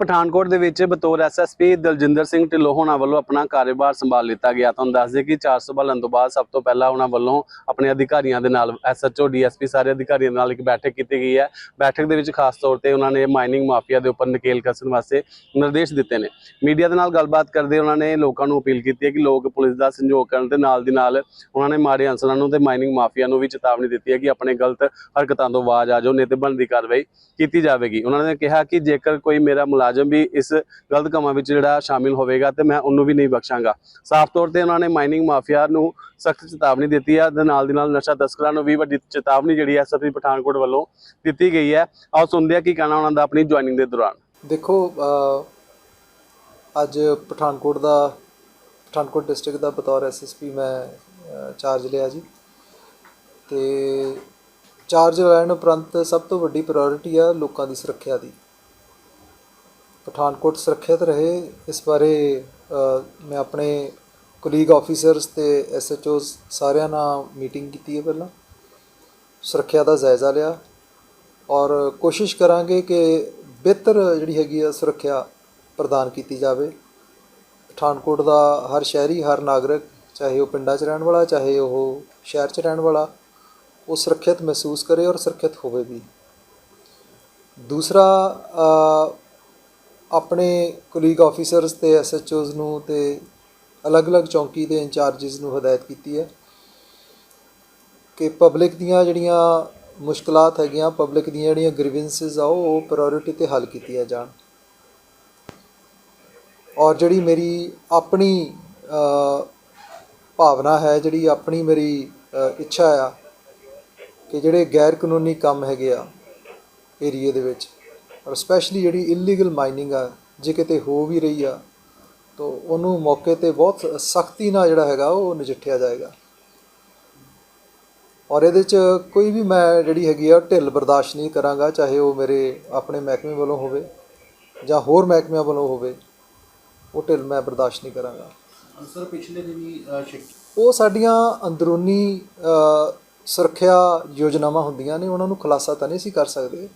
ਪਠਾਨਕੋਟ ਦੇ ਵਿੱਚ ਬਤੌਰ ਐਸਐਸਪੀ ਦਲਜਿੰਦਰ ਸਿੰਘ ਢਿੱਲੋਂ ਹੋਣਾ ਵੱਲੋਂ ਆਪਣਾ ਕਾਰੋਬਾਰ ਸੰਭਾਲ ਲਿੱਤਾ ਗਿਆ। ਤੁਹਾਨੂੰ ਦੱਸ ਦੇ ਕਿ 400 ਬਲਨ ਤੋਂ ਬਾਅਦ ਸਭ ਤੋਂ ਪਹਿਲਾਂ ਉਹਨਾਂ ਵੱਲੋਂ ਆਪਣੇ ਅਧਿਕਾਰੀਆਂ ਦੇ ਨਾਲ ਐਸਐਚਓ ਡੀਐਸਪੀ ਸਾਰੇ ਅਧਿਕਾਰੀਆਂ ਦੇ ਨਾਲ ਇੱਕ ਬੈਠਕ ਕੀਤੀ ਗਈ ਹੈ। ਬੈਠਕ ਦੇ ਵਿੱਚ ਖਾਸ ਤੌਰ ਤੇ ਉਹਨਾਂ ਨੇ ਮਾਈਨਿੰਗ ਮਾਫੀਆ ਦੇ ਉੱਪਰ ਨਕੇਲ ਕੱਸਣ ਵਾਸਤੇ ਨਿਰਦੇਸ਼ ਦਿੱਤੇ ਨੇ। ਮੀਡੀਆ ਦੇ ਨਾਲ ਗੱਲਬਾਤ ਕਰਦੇ ਉਹਨਾਂ ਨੇ ਲੋਕਾਂ ਨੂੰ ਅਪੀਲ ਕੀਤੀ ਹੈ ਕਿ ਲੋਕ ਪੁਲਿਸ ਦਾ ਸੰਯੋਗ ਕਰਨ ਦੇ ਨਾਲ ਦੀ ਨਾਲ ਉਹਨਾਂ ਨੇ ਮਾੜੇ ਅਨਸਰਾਂ ਨੂੰ ਤੇ ਮਾਈਨਿੰਗ ਮਾਫੀਆ ਨੂੰ ਵੀ ਚੇਤਾਵਨੀ ਦਿੱਤੀ ਹੈ ਕਿ ਆਪਣੇ ਗਲਤ ਹਰਕਤਾਂ ਤੋਂ ਆਵਾਜ਼ ਆ ਜਾਓ ਨਹੀਂ ਤੇ ਬਣਦੀ ਕਾਰਵਾਈ ਕੀਤੀ ਜਾਵੇਗੀ। ਉਹਨਾਂ ਨੇ ਕਿਹਾ ਕਿ ਜੇਕਰ ਕੋਈ ਮੇਰਾ ਮੁਲਾਜ਼ਮ ਵੀ ਇਸ ਗਲਤ ਕੰਮਾਂ ਵਿੱਚ ਜਿਹੜਾ ਸ਼ਾਮਿਲ ਹੋਵੇਗਾ ਤੇ ਮੈਂ ਉਹਨੂੰ ਵੀ ਨਹੀਂ ਬਖਸ਼ਾਂਗਾ। ਸਾਫ਼ ਤੌਰ ਤੇ ਉਹਨਾਂ ਨੇ ਮਾਈਨਿੰਗ ਮਾਫੀਆ ਨੂੰ ਸਖਤ ਚੇਤਾਵਨੀ ਦਿੱਤੀ ਹੈ ਤੇ ਨਾਲ ਦੀ ਨਾਲ ਨਸ਼ਾ ਤਸਕਰਾਂ ਨੂੰ ਵੀ ਵੱਡੀ ਚੇਤਾਵਨੀ ਜਿਹੜੀ ਹੈ ਐਸਐਸਪੀ ਪਠਾਨਕੋਟ ਵੱਲੋਂ ਦਿੱਤੀ ਗਈ ਹੈ ਆਓ ਸੁਣਦੇ ਹਾਂ ਕੀ ਕਹਿਣਾ ਉਹਨਾਂ ਦਾ ਆਪਣੀ ਜੁਆਇਨਿੰਗ ਦੇ ਦੌਰਾਨ। ਦੇਖੋ ਅੱਜ ਪਠਾਨਕੋਟ ਦਾ, ਪਠਾਨਕੋਟ ਡਿਸਟ੍ਰਿਕਟ ਦਾ ਬਤੌਰ ਐਸਐਸਪੀ ਮੈਂ ਚਾਰਜ ਲਿਆ ਜੀ। ਤੇ ਚਾਰਜ ਲੈਣ ਉਪਰੰਤ ਸਭ ਤੋਂ ਵੱਡੀ ਪ੍ਰਾਇੋਰਟੀ ਆ ਲੋਕਾਂ ਦੀ ਸੁਰੱਖਿਆ ਦੀ। ਪਠਾਨਕੋਟ ਸੁਰੱਖਿਅਤ ਰਹੇ। ਇਸ ਬਾਰੇ ਮੈਂ ਆਪਣੇ ਕੋਲੀਗ ਆਫੀਸਰਸ ਤੇ ਐਸਐਚਓਸ ਸਾਰਿਆਂ ਨਾਲ ਮੀਟਿੰਗ ਕੀਤੀ ਹੈ ਪਹਿਲਾਂ। ਸੁਰੱਖਿਆ ਦਾ ਜਾਇਜ਼ਾ ਲਿਆ। ਔਰ ਕੋਸ਼ਿਸ਼ ਕਰਾਂਗੇ ਕਿ ਬਿਹਤਰ ਜਿਹੜੀ ਹੈਗੀ ਆ ਸੁਰੱਖਿਆ ਪ੍ਰਦਾਨ ਕੀਤੀ ਜਾਵੇ। ਪਠਾਨਕੋਟ ਦਾ ਹਰ ਸ਼ਹਿਰੀ, ਹਰ ਨਾਗਰਿਕ, ਚਾਹੇ ਉਹ ਪਿੰਡਾਂ 'ਚ ਰਹਿਣ ਵਾਲਾ, ਚਾਹੇ ਉਹ ਸ਼ਹਿਰ 'ਚ ਰਹਿਣ ਵਾਲਾ, ਉਹ ਸੁਰੱਖਿਅਤ ਮਹਿਸੂਸ ਕਰੇ ਔਰ ਸੁਰੱਖਿਅਤ ਹੋਵੇ ਵੀ। ਦੂਸਰਾ ਆਪਣੇ ਕੋਲੀਗ ਆਫੀਸਰਸ ਤੇ ਐਸਐਚਓਜ਼ ਨੂੰ ਤੇ ਅਲੱਗ-ਅਲੱਗ ਚੌਂਕੀ ਦੇ ਇੰਚਾਰਜਸ ਨੂੰ ਹਦਾਇਤ ਕੀਤੀ ਹੈ ਕਿ ਪਬਲਿਕ ਦੀਆਂ ਜਿਹੜੀਆਂ ਮੁਸ਼ਕਲਾਂ ਹੈਗੀਆਂ ਪਬਲਿਕ ਦੀਆਂ ਜਿਹੜੀਆਂ ਗ੍ਰੀਵੈਂਸਸ ਆ, ਉਹ ਉਹ ਪ੍ਰਾਇੋਰਟੀ ਤੇ ਹੱਲ ਕੀਤੀਆਂ ਜਾਣ। ਔਰ ਜਿਹੜੀ ਮੇਰੀ ਆਪਣੀ ਭਾਵਨਾ ਹੈ, ਜਿਹੜੀ ਆਪਣੀ ਮੇਰੀ ਇੱਛਾ ਆ ਕਿ ਜਿਹੜੇ ਗੈਰ ਕਾਨੂੰਨੀ ਕੰਮ ਹੈਗੇ ਆ ਏਰੀਏ ਦੇ ਵਿੱਚ ਔਰ ਸਪੈਸ਼ਲੀ ਜਿਹੜੀ ਇਲੀਗਲ ਮਾਈਨਿੰਗ ਆ ਜੇ ਕਿਤੇ ਹੋ ਵੀ ਰਹੀ ਆ ਤਾਂ ਉਹਨੂੰ ਮੌਕੇ ਤੇ ਬਹੁਤ ਸਖਤੀ ਨਾਲ ਜਿਹੜਾ ਹੈਗਾ ਉਹ ਨਜਿੱਠਿਆ ਜਾਏਗਾ। ਔਰ ਇਹਦੇ ਚ ਕੋਈ ਵੀ ਮੈਂ ਜਿਹੜੀ ਹੈਗੀ ਆ ਢਿੱਲ ਬਰਦਾਸ਼ਤ ਨਹੀਂ ਕਰਾਂਗਾ ਚਾਹੇ ਉਹ ਮੇਰੇ ਆਪਣੇ ਮਹਿਕਮੇ ਵੱਲੋਂ ਹੋਵੇ ਜਾਂ ਹੋਰ ਮਹਿਕਮਿਆਂ ਵੱਲੋਂ ਹੋਵੇ ਉਹ ਢਿੱਲ ਮੈਂ ਬਰਦਾਸ਼ਤ ਨਹੀਂ ਕਰਾਂਗਾ। ਸਰ ਪਿਛਲੇ ਦਿਨੀ ਉਹ ਸਾਡੀਆਂ ਅੰਦਰੂਨੀ ਸੁਰੱਖਿਆ ਯੋਜਨਾਵਾਂ ਹੁੰਦੀਆਂ ਨੇ ਉਹਨਾਂ ਨੂੰ ਖੁਲਾਸਾ ਤਾਂ ਨਹੀਂ ਸੀ ਕਰ ਸਕਦੇ।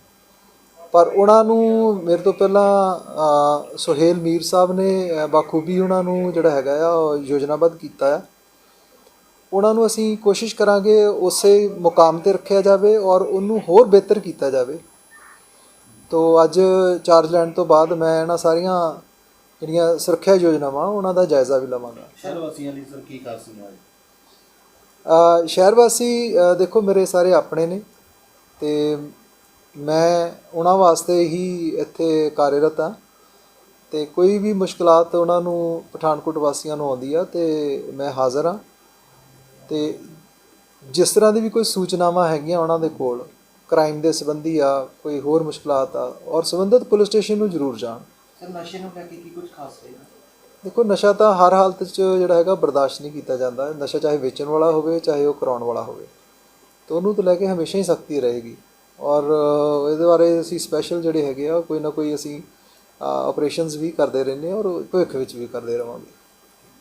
ਪਰ ਉਹਨਾਂ ਨੂੰ ਮੇਰੇ ਤੋਂ ਪਹਿਲਾਂ ਸੁਹੇਲ ਮੀਰ ਸਾਹਿਬ ਨੇ ਬਾਖੂਬੀ ਉਹਨਾਂ ਨੂੰ ਜਿਹੜਾ ਹੈਗਾ ਆ ਯੋਜਨਾਬੱਧ ਕੀਤਾ ਆ। ਉਹਨਾਂ ਨੂੰ ਅਸੀਂ ਕੋਸ਼ਿਸ਼ ਕਰਾਂਗੇ ਉਸੇ ਮੁਕਾਮ ਤੇ ਰੱਖਿਆ ਜਾਵੇ ਔਰ ਉਹਨੂੰ ਹੋਰ ਬਿਹਤਰ ਕੀਤਾ ਜਾਵੇ। ਤੋ ਅੱਜ ਚਾਰਜ ਲੈਣ ਤੋਂ ਬਾਅਦ ਮੈਂ ਇਹਨਾਂ ਸਾਰੀਆਂ ਜਿਹੜੀਆਂ ਸੁਰੱਖਿਆ ਯੋਜਨਾਵਾਂ ਉਹਨਾਂ ਦਾ ਜਾਇਜ਼ਾ ਵੀ ਲਵਾਂਗਾ। ਸ਼ਹਿਰ ਵਾਸੀਆਂ ਲਈ ਸਰ ਕੀ ਕਰ ਅ, ਸ਼ਹਿਰ ਵਾਸੀ ਦੇਖੋ ਮੇਰੇ ਸਾਰੇ ਆਪਣੇ ਨੇ ਤੇ ਮੈਂ ਉਹਨਾਂ ਵਾਸਤੇ ਹੀ ਇੱਥੇ ਕਾਰਜਰਤ ਹਾਂ ਤੇ ਕੋਈ ਵੀ ਮੁਸ਼ਕਲਾਤ ਉਹਨਾਂ ਨੂੰ ਪਠਾਨਕੋਟ ਵਾਸੀਆਂ ਨੂੰ ਆਉਂਦੀ ਆ ਤੇ ਮੈਂ ਹਾਜ਼ਰ ਹਾਂ ਤੇ ਜਿਸ ਤਰ੍ਹਾਂ ਦੀ ਵੀ ਕੋਈ ਸੂਚਨਾਵਾਂ ਹੈਗੀਆਂ ਉਹਨਾਂ ਦੇ ਕੋਲ ਕ੍ਰਾਈਮ ਦੇ ਸੰਬੰਧੀ ਆ ਕੋਈ ਹੋਰ ਮੁਸ਼ਕਲਾਤ ਆ ਔਰ ਸੰਬੰਧਿਤ ਪੁਲਿਸ ਸਟੇਸ਼ਨ ਨੂੰ ਜ਼ਰੂਰ ਜਾਣ। ਸਰ ਨਸ਼ੇ ਨੂੰ ਲੈ ਕੇ ਕੀ ਕੁਝ ਖਾਸ ਹੈ? ਦੇਖੋ ਨਸ਼ਾ ਤਾਂ ਹਰ ਹਾਲਤ 'ਚ ਜਿਹੜਾ ਹੈਗਾ ਬਰਦਾਸ਼ਤ ਨਹੀਂ ਕੀਤਾ ਜਾਂਦਾ। ਨਸ਼ਾ ਚਾਹੇ ਵੇਚਣ ਵਾਲਾ ਹੋਵੇ ਚਾਹੇ ਉਹ ਕਰਾਉਣ ਵਾਲਾ ਹੋਵੇ। ਤਾਂ ਉਹਨੂੰ ਤਾਂ ਲੈ ਕੇ ਹਮੇਸ਼ਾ ਹੀ ਸਖਤੀ ਰਹੇਗੀ। ਔਰ ਇਹਦੇ ਬਾਰੇ ਅਸੀਂ ਸਪੈਸ਼ਲ ਜਿਹੜੇ ਹੈਗੇ ਆ, ਕੋਈ ਨਾ ਕੋਈ ਅਸੀਂ ਆਪਰੇਸ਼ਨਸ ਵੀ ਕਰਦੇ ਰਹਿੰਦੇ ਹਾਂ ਔਰ ਭਵਿੱਖ ਵਿੱਚ ਵੀ ਕਰਦੇ ਰਵਾਂਗੇ।